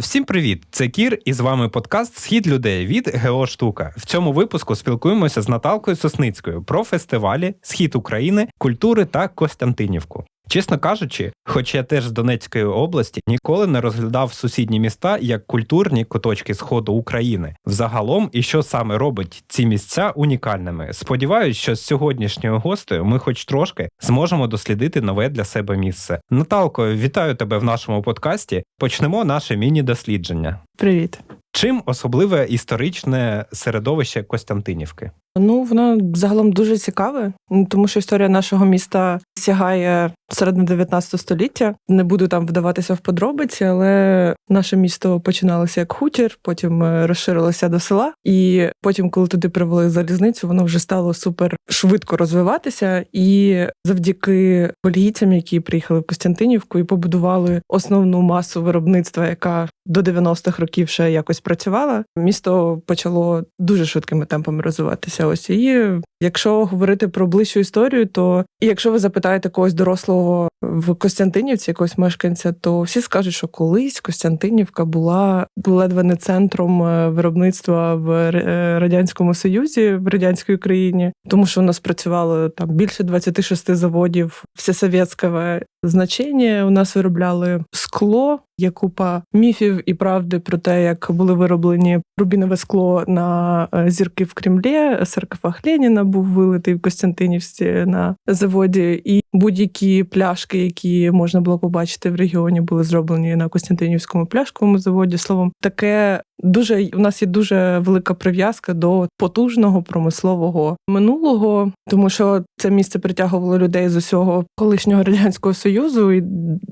Всім привіт! Це Кір, і з вами подкаст Схід людей від ГЕО Штука. В цьому випуску спілкуємося з Наталкою Сосницькою про фестивалі Схід України, культури та Костянтинівку. Чесно кажучи, хоч я теж з Донецької області ніколи не розглядав сусідні міста як культурні куточки сходу України взагалом, і що саме робить ці місця унікальними. Сподіваюсь, що з сьогоднішньою гостею ми, хоч трошки, зможемо дослідити нове для себе місце. Наталко, вітаю тебе в нашому подкасті. Почнемо наше міні-дослідження. Привіт. Чим особливе історичне середовище Костянтинівки? Ну, воно загалом дуже цікаве, тому що історія нашого міста сягає середини 19 століття. Не буду там вдаватися в подробиці, але наше місто починалося як хутір, потім е, розширилося до села, і потім, коли туди привели залізницю, воно вже стало супер швидко розвиватися. І завдяки бельгійцям, які приїхали в Костянтинівку і побудували основну масу виробництва, яка до 90-х років ще якось працювала, місто почало дуже швидкими темпами розвиватися. Ось. І якщо говорити про ближчу історію, то якщо ви запитаєте когось дорослого в Костянтинівці, якогось мешканця, то всі скажуть, що колись Костянтинівка була ледве не центром е, виробництва в е, радянському союзі в радянській Україні, тому що у нас працювало там більше 26 заводів, всесовєтське значення. У нас виробляли скло. Є купа міфів і правди про те, як були вироблені рубінове скло на е, зірки в Кремлі. Саркофаг Леніна був вилитий в Костянтинівці на заводі, і будь-які пляшки, які можна було побачити в регіоні, були зроблені на Костянтинівському пляшковому заводі. Словом, таке дуже у нас є дуже велика прив'язка до потужного промислового минулого, тому що це місце притягувало людей з усього колишнього радянського союзу і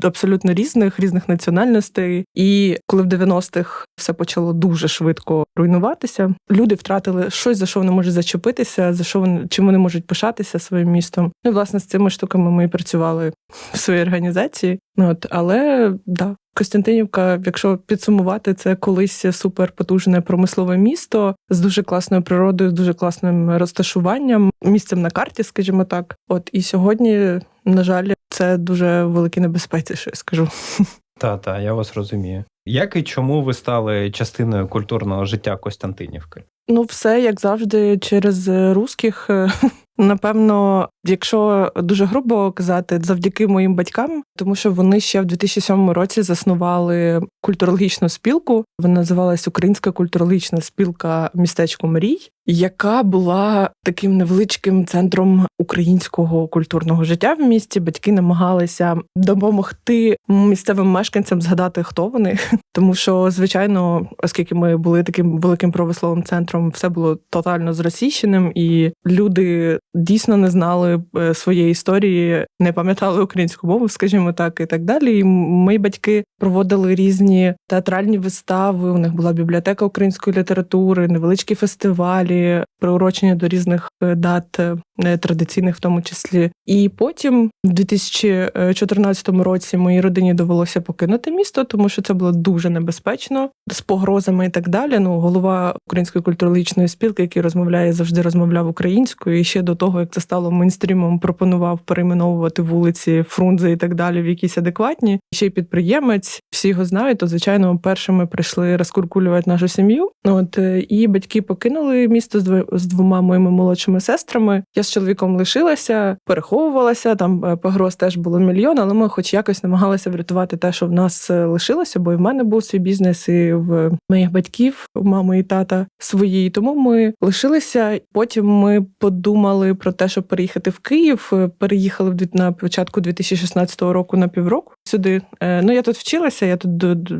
абсолютно різних різних національностей. І коли в 90-х все почало дуже швидко руйнуватися, люди втратили щось за що вони можуть зачепитися, за що вони чим вони можуть пишатися своїм містом. Ну, і, власне, з цими штуками ми і працювали в своїй організації. От але да, Костянтинівка, якщо підсумувати, це колись суперпотужне промислове місто з дуже класною природою, з дуже класним розташуванням, місцем на карті, скажімо так. От і сьогодні, на жаль, це дуже великі небезпеці, що я скажу. Та, та, я вас розумію. Як і чому ви стали частиною культурного життя Костянтинівки? Ну, все як завжди, через русських. Напевно, якщо дуже грубо казати, завдяки моїм батькам, тому що вони ще в 2007 році заснували культурологічну спілку. Вона називалась Українська культурологічна спілка містечко Мрій, яка була таким невеличким центром українського культурного життя в місті. Батьки намагалися допомогти місцевим мешканцям згадати, хто вони, тому що, звичайно, оскільки ми були таким великим правословним центром, все було тотально зросійщеним, і люди дійсно не знали своєї історії, не пам'ятали українську мову, скажімо так, і так далі. І мої батьки проводили різні театральні вистави. У них була бібліотека української літератури, невеличкі фестивалі, приурочення до різних е, дат е, традиційних, в тому числі. І потім, в 2014 році, моїй родині довелося покинути місто, тому що це було дуже небезпечно з погрозами і так далі. Ну, голова української культурологічної спілки, який розмовляє, завжди розмовляв українською. І ще до того, як це стало мейнстрімом, пропонував перейменовувати вулиці Фрунзе і так далі в якісь адекватні. Ще й підприємець, всі його знають. То звичайно, першими прийшли розкуркулювати нашу сім'ю. От е, і батьки покинули місто з двома моїми молодшими сестрами. Я з чоловіком лишилася, переховувалася. Там е, погроз теж було мільйон, але ми, хоч якось, намагалися врятувати те, що в нас е, лишилося, бо і в мене був свій бізнес, і в моїх батьків, мами і тата свої. Тому ми лишилися. Потім ми подумали про те, щоб переїхати в Київ. Переїхали на початку 2016 року на півроку сюди. Ну я тут вчилася. Я тут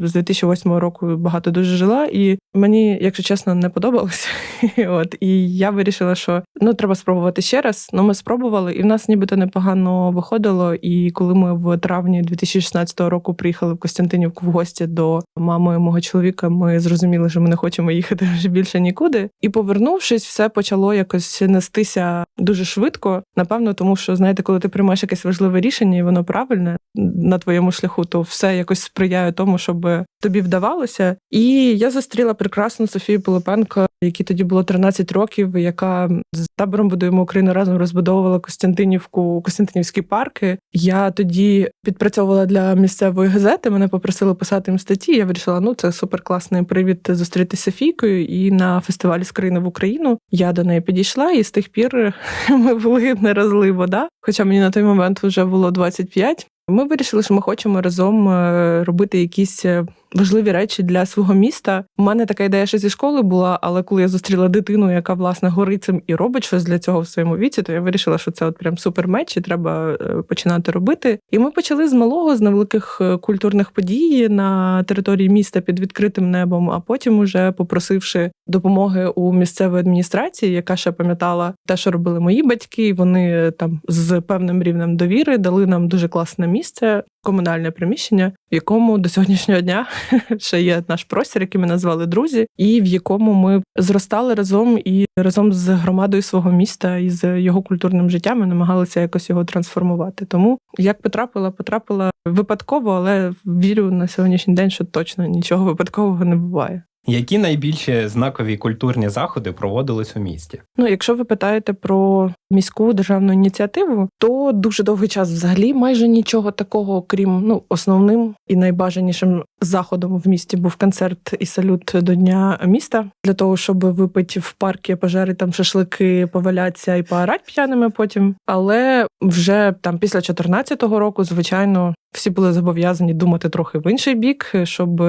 з 2008 року багато дуже жила, і мені, якщо чесно, не подобалося. От і я вирішила, що ну треба спробувати ще раз. Ну ми спробували, і в нас нібито непогано виходило. І коли ми в травні 2016 року приїхали в Костянтинівку в гості до мами мого чоловіка, ми зрозуміли, що ми не хочемо їхати вже більше нікуди. І повернувшись, все почало якось нестися дуже швидко. Напевно, тому що знаєте, коли ти приймаєш якесь важливе рішення, і воно правильне на твоєму шляху, то все якось сприяє тому, щоб тобі вдавалося. І я зустріла прекрасну Софію Пилипенко, якій тоді було 13 років, яка з табором будуємо Україну разом розбудовувала Костянтинівку, Костянтинівські парки. Я тоді підпрацьовувала для місцевої газети. Мене попросили писати їм статті. Я вирішила, ну це суперкласний привід зустрітися Софійкою. І на фестивалі з країни в Україну я до неї підійшла, і з тих пір ми були не вода. Хоча мені на той момент вже було 25. Ми вирішили, що ми хочемо разом е, робити якісь е, важливі речі для свого міста. У мене така ідея ще зі школи була, але коли я зустріла дитину, яка власне горить цим і робить щось для цього в своєму віці, то я вирішила, що це от прям супер меч, і треба е, починати робити. І ми почали з малого, з невеликих культурних подій на території міста під відкритим небом. А потім, уже попросивши допомоги у місцевої адміністрації, яка ще пам'ятала те, що робили мої батьки. Вони там з певним рівнем довіри дали нам дуже класне місце, комунальне приміщення, в якому до сьогоднішнього дня ще є наш простір, який ми назвали друзі, і в якому ми зростали разом і разом з громадою свого міста і з його культурним життям ми намагалися якось його трансформувати. Тому як потрапила, потрапила випадково, але вірю на сьогоднішній день, що точно нічого випадкового не буває. Які найбільші знакові культурні заходи проводились у місті? Ну, якщо ви питаєте про міську державну ініціативу, то дуже довгий час взагалі майже нічого такого, крім ну основним і найбажанішим заходом в місті був концерт і салют до дня міста для того, щоб випити в парки, пожарити там шашлики, повалятися і поорати п'яними потім. Але вже там після 2014 року, звичайно, всі були зобов'язані думати трохи в інший бік, щоб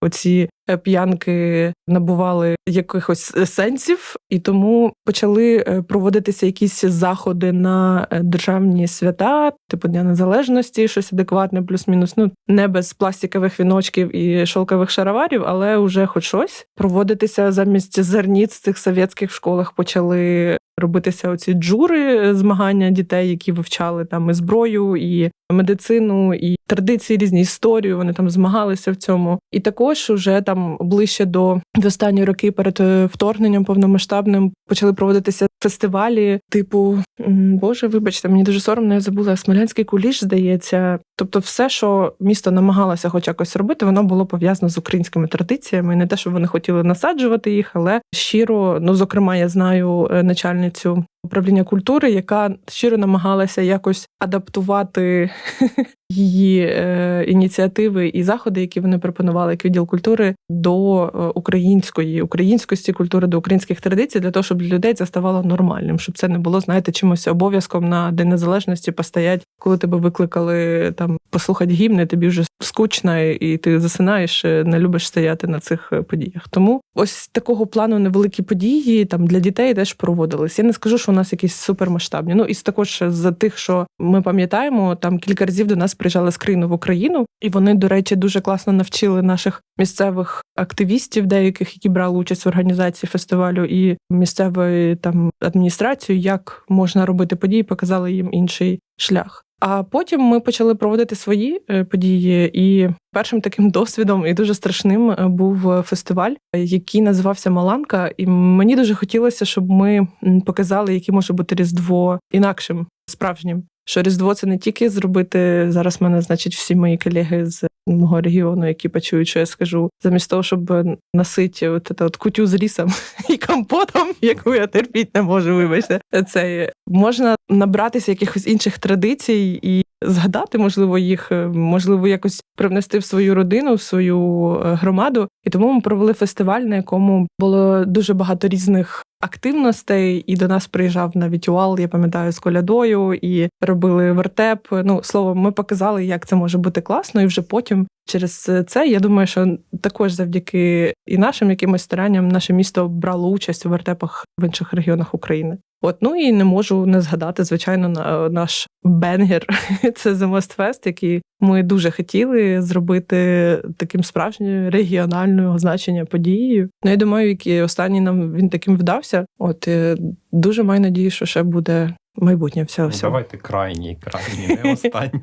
оці п'янки набували якихось сенсів, і тому почали е, проводитися якісь заходи на е, державні свята, типу Дня Незалежності, щось адекватне, плюс-мінус. Ну не без пластикових віночків і шовкових шароварів, але вже хоч щось проводитися замість зерніць цих совєтських школах почали робитися оці джури змагання дітей, які вивчали там і зброю, і медицину, і традиції різні історію. Вони там змагалися в цьому. І також уже там ближче до останні роки перед е, вторгненням повномасштабним почали проводитися фестивалі, типу Боже, вибачте, мені дуже соромно, я забула Смолянський куліш, здається. Тобто, все, що місто намагалося хоч якось робити, воно було пов'язано з українськими традиціями. Не те, що вони хотіли насаджувати їх, але щиро, ну зокрема, я знаю е, начальницю управління культури, яка щиро намагалася якось адаптувати її е, ініціативи і заходи, які вони пропонували як відділ культури до е, української українськості культури, до українських традицій, для того, щоб для людей це ставало нормальним, щоб це не було, знаєте, чимось обов'язком на день незалежності постоять, коли тебе викликали там послухати гімни, тобі вже скучно, і ти засинаєш, е, не любиш стояти на цих подіях. Тому ось такого плану невеликі події там для дітей теж проводились. Я не скажу, що у нас якісь супермасштабні. Ну і також з тих, що ми пам'ятаємо, там кілька разів до нас приїжджали з країни в Україну, і вони, до речі, дуже класно навчили наших місцевих активістів, деяких, які брали участь в організації фестивалю, і місцевої там адміністрацію, як можна робити події, показали їм інший шлях. А потім ми почали проводити свої е, події, і першим таким досвідом і дуже страшним е, був фестиваль, який називався Маланка. І мені дуже хотілося, щоб ми показали, яке може бути різдво інакшим, справжнім. Що Різдво це не тільки зробити зараз. Мене значить всі мої колеги з мого регіону, які почують, що я скажу, замість того, щоб насити от, от кутю з рісом і компотом, яку я терпіти не можу. Вибачте, це можна набратися якихось інших традицій і згадати, можливо, їх, можливо, якось привнести в свою родину, в свою е, громаду. І тому ми провели фестиваль, на якому було дуже багато різних активностей, і до нас приїжджав навіть Уал, я пам'ятаю, з колядою, і робили вертеп. Ну словом, ми показали, як це може бути класно, і вже потім. Через це я думаю, що також завдяки і нашим якимось старанням наше місто брало участь у вертепах в інших регіонах України. От ну і не можу не згадати, звичайно, на наш бенгер. Це The Most Fest, який ми дуже хотіли зробити таким справжньою регіонального значення подією. Ну я думаю, який останній нам він таким вдався. От дуже маю надію, що ще буде майбутнє всього. Ну, давайте крайній, крайній, не останній.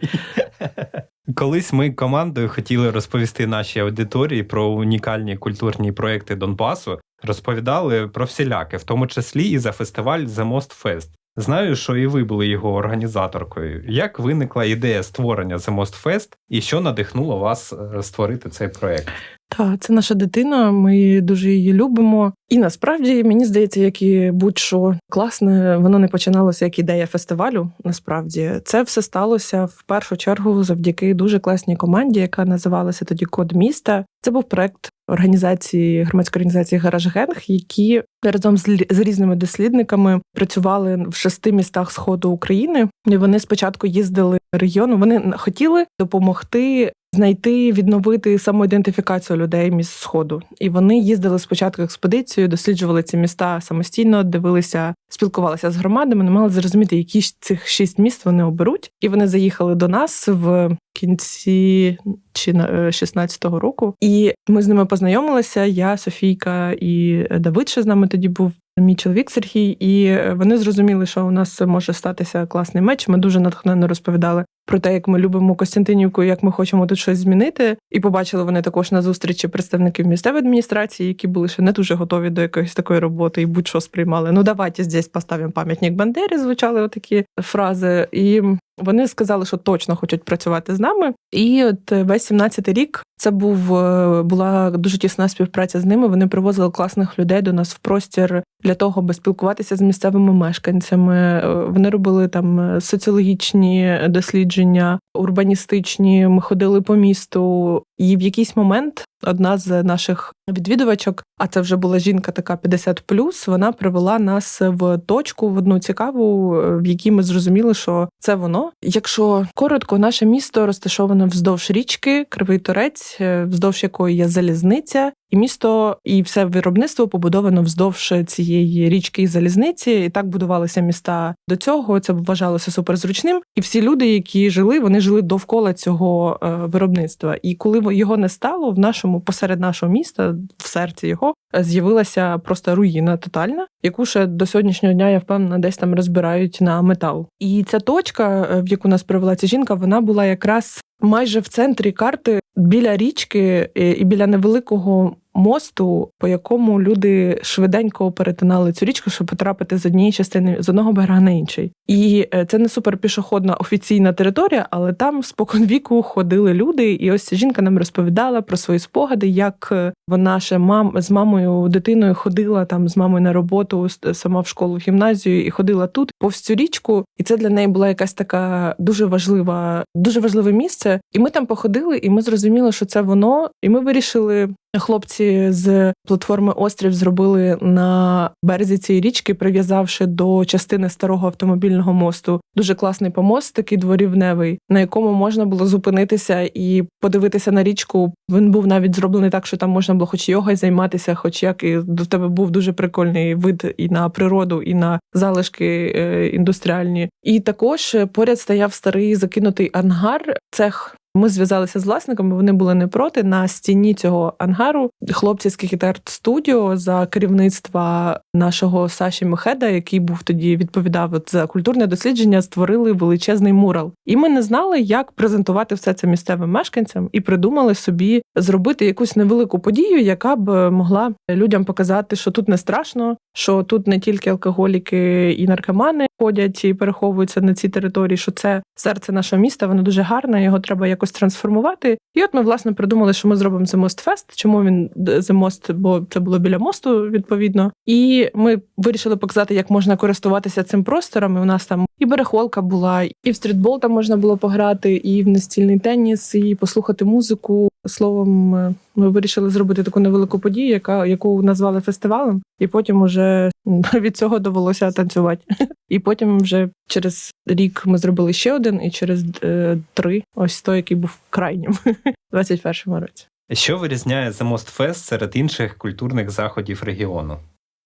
Колись ми командою хотіли розповісти нашій аудиторії про унікальні культурні проекти Донбасу, розповідали про всіляке, в тому числі і за фестиваль The Most Fest. Знаю, що і ви були його організаторкою. Як виникла ідея створення The Most Fest і що надихнуло вас е, створити цей проект? Так, це наша дитина. Ми дуже її любимо. І насправді мені здається, як і будь-що класне, воно не починалося як ідея фестивалю. Насправді це все сталося в першу чергу завдяки дуже класній команді, яка називалася тоді Код міста. Це був проект організації громадської організації Гараж Генг, які разом з, з різними дослідниками працювали в шести містах сходу України. І вони спочатку їздили регіону. Вони хотіли допомогти. Знайти відновити самоідентифікацію людей міст сходу, і вони їздили спочатку експедицією, досліджували ці міста самостійно, дивилися, спілкувалися з громадами, не мали зрозуміти, які ж цих шість міст вони оберуть. І вони заїхали до нас в кінці чи на- е, 16-го року. І ми з ними познайомилися. Я, Софійка і Давид ще з нами тоді був. Мій чоловік Сергій, і вони зрозуміли, що у нас може статися класний меч. Ми дуже натхненно розповідали про те, як ми любимо Костянтинівку, як ми хочемо тут щось змінити. І побачили вони також на зустрічі представників місцевої адміністрації, які були ще не дуже готові до якоїсь такої роботи і будь-що сприймали. Ну давайте здесь поставимо пам'ятник Бандері. Звучали отакі фрази. І вони сказали, що точно хочуть працювати з нами. І от е, весь 17-й рік це був е, була дуже тісна співпраця з ними. Вони привозили класних людей до нас в простір для того, аби спілкуватися з місцевими мешканцями. Е, Вони робили там соціологічні дослідження, урбаністичні. Ми ходили по місту, і в якийсь момент одна з наших відвідувачок, а це вже була жінка, така 50+, вона привела нас в точку в одну цікаву, в якій ми зрозуміли, що це воно. Якщо коротко, наше місто розташоване вздовж річки Кривий Торець, е, вздовж якої є залізниця. І місто і все виробництво побудовано вздовж цієї річки і залізниці. І так будувалися міста до цього. Це вважалося суперзручним. І всі люди, які жили, вони жили довкола цього е, виробництва. І коли його не стало, в нашому посеред нашого міста, в серці його, е, з'явилася просто руїна тотальна, яку ще до сьогоднішнього дня я впевнена, десь там розбирають на метал. І ця точка, е, в яку нас привела ця жінка, вона була якраз майже в центрі карти біля річки е, і біля невеликого мосту, по якому люди швиденько перетинали цю річку, щоб потрапити з однієї частини з одного берега на інший. І е, це не суперпішохідна офіційна територія, але там споконвіку ходили люди. І ось жінка нам розповідала про свої спогади, як е, вона ще мам з мамою дитиною ходила там з мамою на роботу, сама в школу, в гімназію, і ходила тут повз цю річку. І це для неї була якась така дуже важлива, дуже важливе місце. І ми там походили, і ми зрозуміли, що це воно. І ми вирішили. Хлопці з платформи Острів зробили на березі цієї річки, прив'язавши до частини старого автомобільного мосту дуже класний помост, такий дворівневий, на якому можна було зупинитися і подивитися на річку. Він був навіть зроблений так, що там можна було хоч йогою займатися, хоч як і до тебе був дуже прикольний вид і на природу, і на залишки е, індустріальні. І також е, поряд стояв старий закинутий ангар, цех ми зв'язалися з власниками, вони були не проти. На стіні цього ангару хлопці з Кікітарт Студіо за керівництва нашого Саші Мехеда, який був тоді відповідав за культурне дослідження, створили величезний мурал. І ми не знали, як презентувати все це місцевим мешканцям, і придумали собі зробити якусь невелику подію, яка б могла людям показати, що тут не страшно, що тут не тільки алкоголіки і наркомани ходять і переховуються на цій території, що це серце нашого міста, воно дуже гарне, його треба якось трансформувати. І от ми власне придумали, що ми зробимо The Most Fest. Чому він The Most? Бо це було біля мосту, відповідно. І ми вирішили показати, як можна користуватися цим простором. І у нас там і берехолка була, і в стрітбол там можна було пограти, і в настільний теніс, і послухати музику. Словом, е, ми вирішили зробити таку невелику подію, яка яку назвали фестивалем, і потім уже від цього довелося танцювати. І потім вже через рік ми зробили ще один, і через е, три ось той, який був крайнім у 21-му році. Що вирізняє The Most Fest серед інших культурних заходів регіону?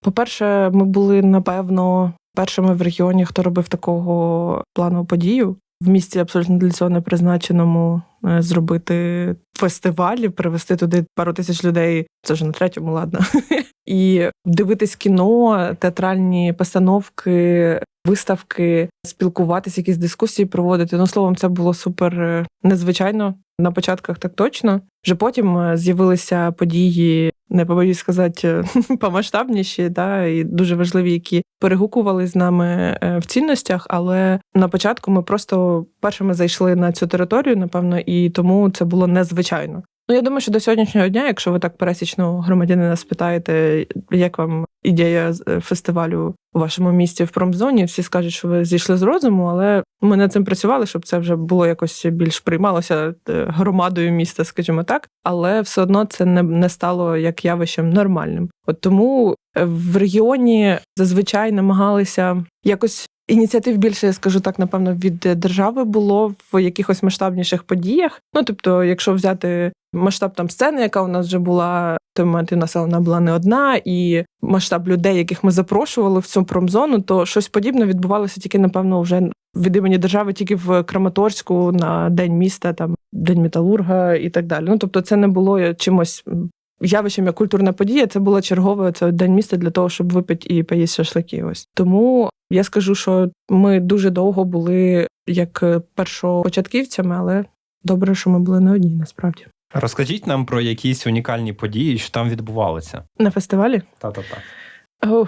По-перше, ми були напевно першими в регіоні, хто робив такого плану подію. В місті абсолютно для цього не призначеному зробити фестиваль, і привезти туди пару тисяч людей. Це вже на третьому, ладно. І дивитись кіно, театральні постановки, виставки, спілкуватися, якісь дискусії проводити. Ну, словом, це було супер е, незвичайно. На початках так точно. Вже потім е, з'явилися події, не побоюсь сказати, е, помасштабніші, да, і дуже важливі, які перегукували з нами в цінностях. Але на початку ми просто першими зайшли на цю територію, напевно, і тому це було незвичайно. Ну, я думаю, що до сьогоднішнього дня, якщо ви так пересічного громадянина спитаєте, як вам ідея е, фестивалю у вашому місті в промзоні, всі скажуть, що ви зійшли з розуму, але ми над цим працювали, щоб це вже було якось більш приймалося е, громадою міста, скажімо так. Але все одно це не, не стало як явищем нормальним. От тому е, в регіоні зазвичай намагалися якось. Ініціатив більше, я скажу так, напевно, від держави було в якихось масштабніших подіях. Ну тобто, якщо взяти масштаб там сцени, яка у нас вже була, в той момент і у нас вона була не одна, і масштаб людей, яких ми запрошували в цю промзону, то щось подібне відбувалося тільки, напевно, вже від імені держави, тільки в Краматорську на день міста, там день металурга і так далі. Ну тобто, це не було чимось. Явищем як культурна подія, це було чергове це день міста для того, щоб випити і поїсти шашлики. Ось тому я скажу, що ми дуже довго були як е, першопочатківцями, але добре, що ми були не одні насправді Розкажіть нам про якісь унікальні події, що там відбувалося. на фестивалі. Та-та-та.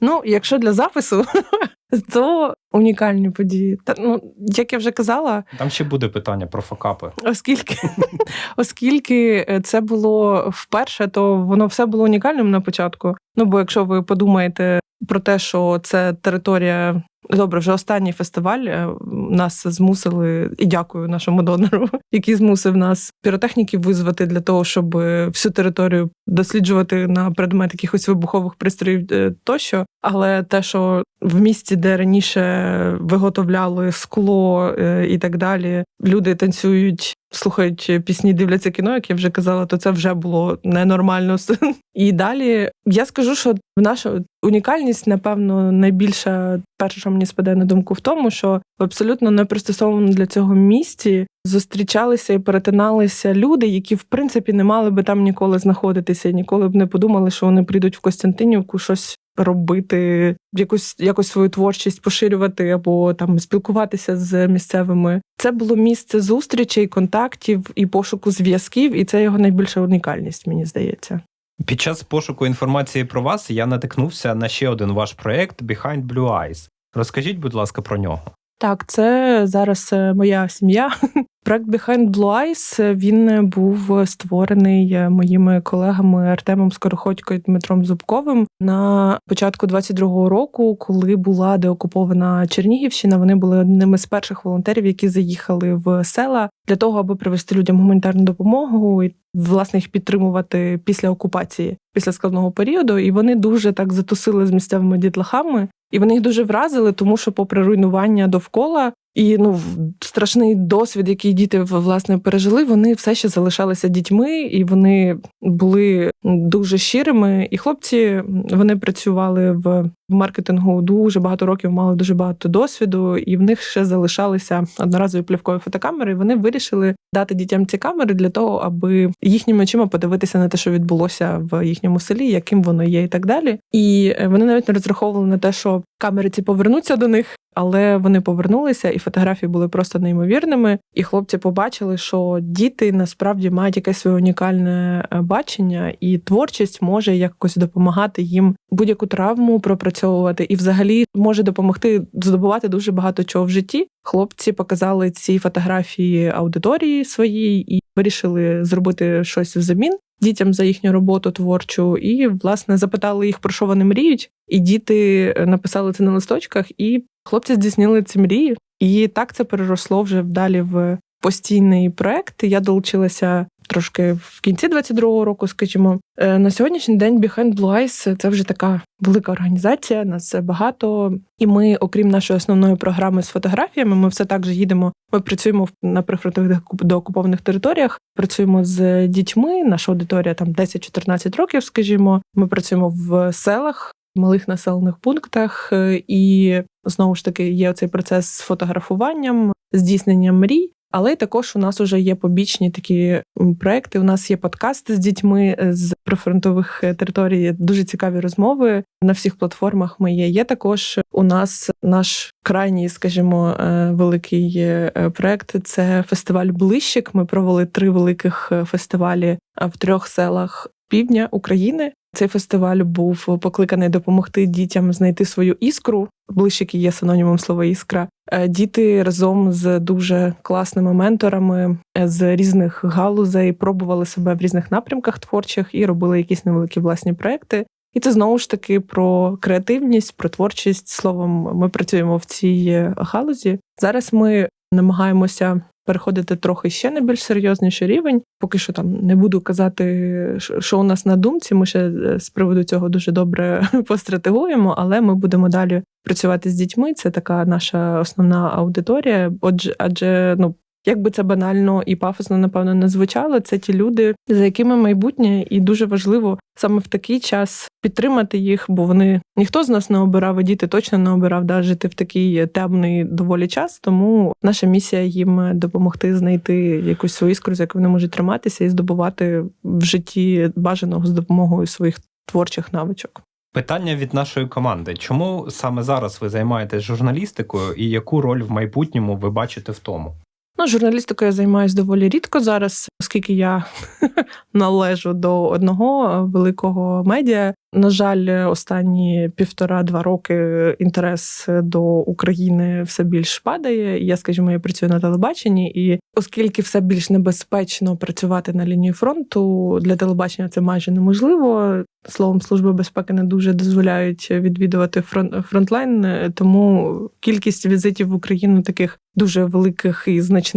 Ну, якщо для запису, то унікальні події. Та ну, як я вже казала, Там ще буде питання про факапи. оскільки, оскільки це було вперше, то воно все було унікальним на початку. Ну, бо якщо ви подумаєте про те, що це територія. Добре, вже останній фестиваль е, нас змусили, і дякую нашому донору, який змусив нас піротехніків визвати для того, щоб всю територію досліджувати на предмет якихось вибухових пристроїв е, тощо. Але те, що в місті, де раніше виготовляли скло е, і так далі, люди танцюють, слухають пісні, дивляться кіно, як я вже казала, то це вже було ненормально. І далі я скажу, що наша унікальність, напевно, найбільша перше, що мені спадає на думку, в тому, що в абсолютно не пристосованому для цього місці зустрічалися і перетиналися люди, які в принципі не мали би там ніколи знаходитися, і ніколи б не подумали, що вони прийдуть в Костянтинівку щось робити, якусь якось свою творчість поширювати або там спілкуватися з місцевими. Це було місце зустрічей, контактів і пошуку зв'язків, і це його найбільша унікальність, мені здається. Під час пошуку інформації про вас я натикнувся на ще один ваш проєкт Behind Blue Eyes. Розкажіть, будь ласка, про нього. Так, це зараз е, моя сім'я. Проект Behind Blue Eyes, е, він був створений е, моїми колегами Артемом Скороходько і Дмитром Зубковим на початку 22-го року, коли була деокупована Чернігівщина. Вони були одними з перших волонтерів, які заїхали в села для того, аби привезти людям гуманітарну допомогу і власне їх підтримувати після окупації, після складного періоду. І вони дуже так затусили з місцевими дітлахами. І вони їх дуже вразили, тому що, попри руйнування довкола і ну страшний досвід, який діти власне пережили, вони все ще залишалися дітьми, і вони були дуже щирими. І хлопці вони працювали в маркетингу дуже багато років, мали дуже багато досвіду, і в них ще залишалися одноразові плівкові фотокамери. І Вони вирішили дати дітям ці камери для того, аби їхніми очима подивитися на те, що відбулося в їхньому селі, яким воно є, і так далі. І вони навіть не розраховували на те, що камери ці повернуться до них. Але вони повернулися, і фотографії були просто неймовірними. І хлопці побачили, що діти насправді мають якесь своє унікальне е, бачення, і творчість може якось допомагати їм будь-яку травму пропрацьовувати, і взагалі може допомогти здобувати дуже багато чого в житті. Хлопці показали ці фотографії аудиторії своїй і вирішили зробити щось взамін дітям за їхню роботу творчу, і власне запитали їх про що вони мріють. І діти написали це на листочках, і хлопці здійснили ці мрії. І так це переросло вже далі в постійний проект. Я долучилася трошки в кінці 22-го року, скажімо. Е, На сьогоднішній день Behind Blue Eyes – це вже така велика організація, нас багато. І ми, окрім нашої основної програми з фотографіями, ми все так же їдемо. Ми працюємо на прифронтових доокупованих територіях, працюємо з дітьми. Наша аудиторія там 10-14 років, скажімо. Ми працюємо в селах. Малих населених пунктах, е, і знову ж таки є цей процес з фотографуванням, здійсненням мрій. Але також у нас вже є побічні такі проекти. У нас є подкасти з дітьми з прифронтових територій. Дуже цікаві розмови на всіх платформах. Ми є. Є також у нас наш крайній, скажімо, великий проект. Це фестиваль Блищик. Ми провели три великих фестивалі в трьох селах півдня України. Цей фестиваль був покликаний допомогти дітям знайти свою іскру. Блищики є синонімом слова іскра. Е, Діти разом з дуже класними менторами е, з різних галузей пробували себе в різних напрямках творчих і робили якісь невеликі власні проекти. І це знову ж таки про креативність, про творчість. Словом, ми працюємо в цій галузі. Зараз ми намагаємося переходити трохи ще на більш серйозніший рівень. Поки що там не буду казати, що у нас на думці. Ми ще е, з приводу цього дуже добре постратегуємо, але ми будемо далі працювати з дітьми. Це така наша основна аудиторія. Отже, адже ну. Як би це банально і пафосно, напевно, не звучало, це ті люди, за якими майбутнє, і дуже важливо саме в такий час підтримати їх, бо вони ніхто з нас не обирав, а діти точно не обирав да, жити в такий темний доволі час. Тому наша місія їм допомогти знайти якусь свою іскру, за яку вони можуть триматися, і здобувати в житті бажаного з допомогою своїх творчих навичок. Питання від нашої команди: чому саме зараз ви займаєтесь журналістикою, і яку роль в майбутньому ви бачите в тому? Ну, журналістикою я займаюся доволі рідко зараз, оскільки я належу до одного великого медіа. На жаль, останні півтора-два роки інтерес до України все більш падає. Я, скажімо, я працюю на телебаченні, і оскільки все більш небезпечно працювати на лінії фронту, для телебачення це майже неможливо. Словом, служби безпеки не дуже дозволяють відвідувати фронт фронтлайн, тому кількість візитів в Україну таких дуже великих і знач...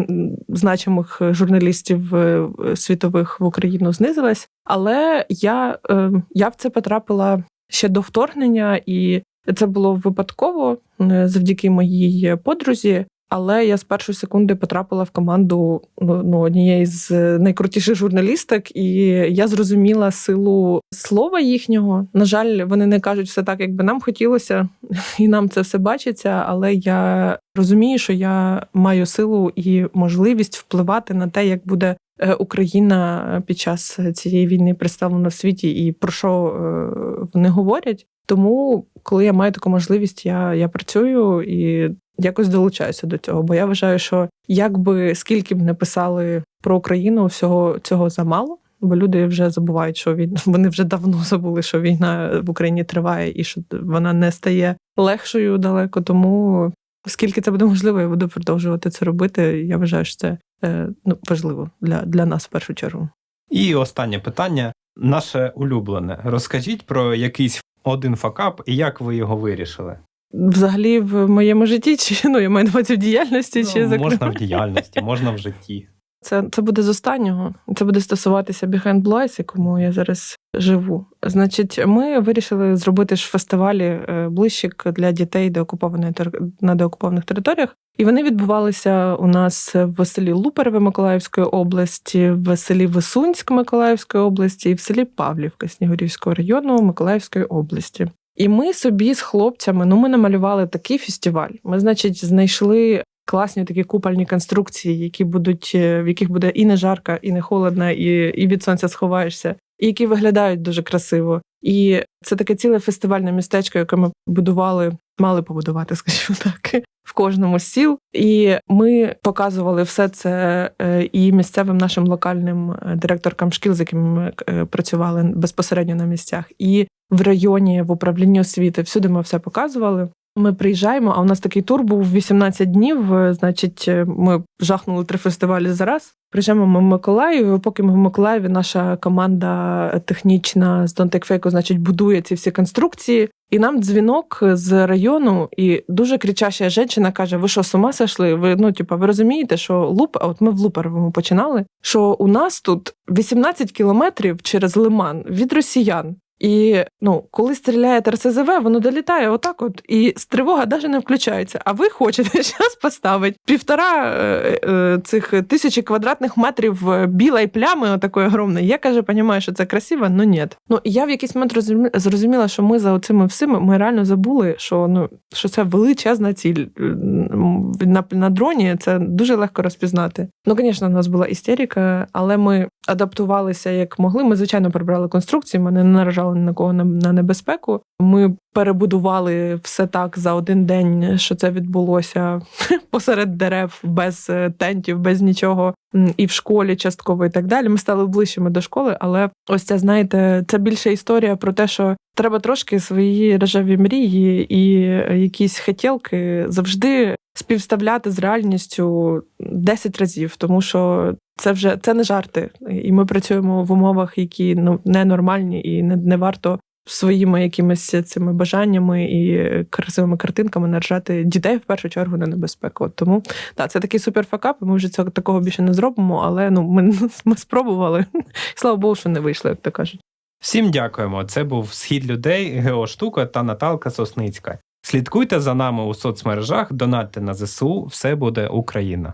значимих журналістів світових в Україну знизилась. Але я, я в це потрапила ще до вторгнення, і це було випадково завдяки моїй подрузі. Але я з першої секунди потрапила в команду ну, однієї з найкрутіших журналісток, і я зрозуміла силу слова їхнього. На жаль, вони не кажуть все так, як би нам хотілося, і нам це все бачиться. Але я розумію, що я маю силу і можливість впливати на те, як буде Україна під час цієї війни представлена в світі, і про що вони говорять. Тому, коли я маю таку можливість, я, я працюю і якось долучаюся до цього. Бо я вважаю, що якби скільки б не писали про Україну, всього цього замало. Бо люди вже забувають, що він вони вже давно забули, що війна в Україні триває і що вона не стає легшою далеко. Тому скільки це буде можливо, я буду продовжувати це робити. Я вважаю, що це ну, важливо для, для нас в першу чергу. І останнє питання, наше улюблене. Розкажіть про якийсь один факап і як ви його вирішили? Взагалі, в моєму житті, чи ну я маю на увазі в діяльності, ну, чи можна в діяльності, можна в житті. Це це буде з останнього. Це буде стосуватися Behind Blue якому я зараз живу. Значить, ми вирішили зробити ж фестивалі блищик для дітей деокупованої на деокупованих територіях. І вони відбувалися у нас в селі Лупереве Миколаївської області, в селі Висунськ Миколаївської області і в селі Павлівка Снігурівського району Миколаївської області. І ми собі з хлопцями ну ми намалювали такий фестиваль. Ми, значить, знайшли класні такі купольні конструкції, які будуть в яких буде і не жарко, і не холодно, і, і від сонця сховаєшся, і які виглядають дуже красиво. І це таке ціле фестивальне містечко, яке ми будували, мали побудувати, скажімо так, в кожному з сіл. І ми показували все це і місцевим нашим локальним директоркам шкіл, з якими ми працювали безпосередньо на місцях, і в районі в управлінні освіти. Всюди ми все показували. Ми приїжджаємо, а у нас такий тур був 18 днів. Значить, ми жахнули три фестивалі за раз. Приїжджаємо ми в Миколаїв. Поки ми в Миколаєві, наша команда технічна з Fake, значить, будує ці всі конструкції. І нам дзвінок з району, і дуже кричаща жінка каже: Ви що, з ума сошли? Ви ну, типа, ви розумієте, що луп, а от ми в Луперовому починали. Що у нас тут 18 кілометрів через лиман від росіян. І ну, коли стріляє РСЗВ, воно долітає отак, от і з тривога навіть не включається. А ви хочете зараз поставити півтора е, е, цих тисячі квадратних метрів білої плями, отакої огромної. Я каже, розумію, що це красиво, але ні. Ну я в якийсь момент зрозуміла, що ми за оцими всіми ми реально забули, що ну що це величезна ціль на, на дроні. Це дуже легко розпізнати. Ну, звісно, у нас була істерика, але ми адаптувалися як могли. Ми звичайно прибрали конструкції, ми не наражали на кого на небезпеку. Ми перебудували все так за один день, що це відбулося посеред дерев, без е, тентів, без нічого, і в школі частково, і так далі. Ми стали ближчими до школи, але ось це знаєте, це більше історія про те, що треба трошки свої рожеві мрії і е, якісь хотілки завжди співставляти з реальністю 10 разів, тому що це вже це не жарти, і ми працюємо в умовах, які ну ненормальні, і не, не варто своїми якимись цими бажаннями і красивими картинками наражати дітей в першу чергу на небезпеку. Тому так, це такий суперфакап, ми вже цього такого більше не зробимо, але ну ми, ми спробували. Слава Богу, що не вийшло, як то кажуть. Всім дякуємо. Це був схід людей, Геоштука та Наталка Сосницька. Слідкуйте за нами у соцмережах, донатьте на ЗСУ. Все буде Україна.